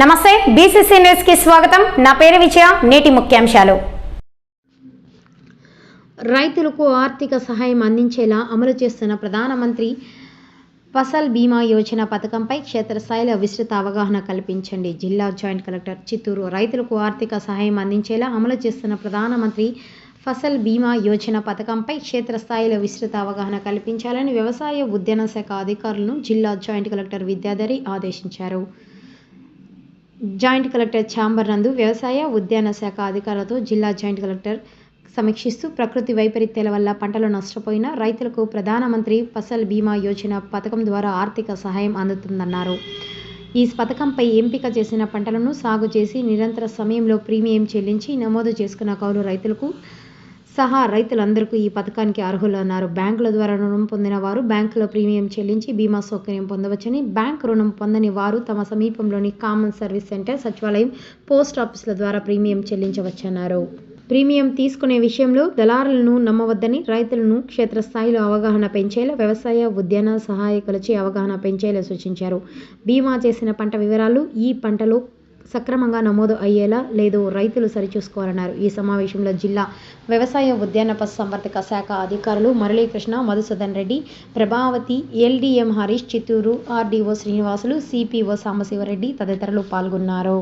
నమస్తే బీసీసీ న్యూస్కి స్వాగతం. నా పేరు విజయ నేటి ముఖ్యాంశాలు. రైతులకు ఆర్థిక సహాయం అందించేలా అమలు చేస్తున్న ప్రధానమంత్రి ఫసల్ బీమా యోజన పథకంపై క్షేత్రస్థాయిలో విస్తృత అవగాహన కల్పించండి. జిల్లా జాయింట్ కలెక్టర్ చిత్తూరు రైతులకు ఆర్థిక సహాయం అందించేలా అమలు చేస్తున్న ప్రధానమంత్రి ఫసల్ బీమా యోజన పథకంపై క్షేత్రస్థాయిలో విస్తృత అవగాహన కల్పించాలని వ్యవసాయ ఉద్యాన శాఖ అధికారులను జిల్లా జాయింట్ కలెక్టర్ విద్యాధరి ఆదేశించారు. జాయింట్ కలెక్టర్ ఛాంబర్ నందు వ్యవసాయ ఉద్యాన శాఖ అధికారులతో జిల్లా జాయింట్ కలెక్టర్ సమీక్షిస్తూ ప్రకృతి వైపరీత్యాల వల్ల పంటలు నష్టపోయిన రైతులకు ప్రధానమంత్రి ఫసల్ బీమా యోజన పథకం ద్వారా ఆర్థిక సహాయం అందుతుందన్నారు. ఈ పథకంపై ఎంపిక చేసిన పంటలను సాగు చేసి నిరంతర సమయంలో ప్రీమియం చెల్లించి నమోదు చేసుకున్న కౌలు రైతులకు సహా రైతులందరికీ ఈ పథకానికి అర్హులన్నారు. బ్యాంకుల ద్వారా రుణం పొందిన వారు బ్యాంకులో ప్రీమియం చెల్లించి బీమా సౌకర్యం పొందవచ్చని బ్యాంక్ రుణం పొందని వారు తమ సమీపంలోని కామన్ సర్వీస్ సెంటర్ సచివాలయం పోస్ట్ ఆఫీసుల ద్వారా ప్రీమియం చెల్లించవచ్చన్నారు. ప్రీమియం తీసుకునే విషయంలో దళారులను నమ్మవద్దని రైతులను క్షేత్రస్థాయిలో అవగాహన పెంచేలా వ్యవసాయ ఉద్యాన సహాయకులచే అవగాహన పెంచేలా సూచించారు. బీమా చేసిన పంట వివరాలు ఈ పంటలో సక్రమంగా నమోదు అయ్యేలా లేదో రైతులు సరిచూసుకోవాలన్నారు. ఈ సమావేశంలో జిల్లా వ్యవసాయ ఉద్యాన పశు సంవర్ధక శాఖ అధికారులు Muralikrishna Madhusudan Reddy Prabhavathi LDM Harish Chittoor RDO Srinivasulu CPO Sambasiva Reddy తదితరులు పాల్గొన్నారు.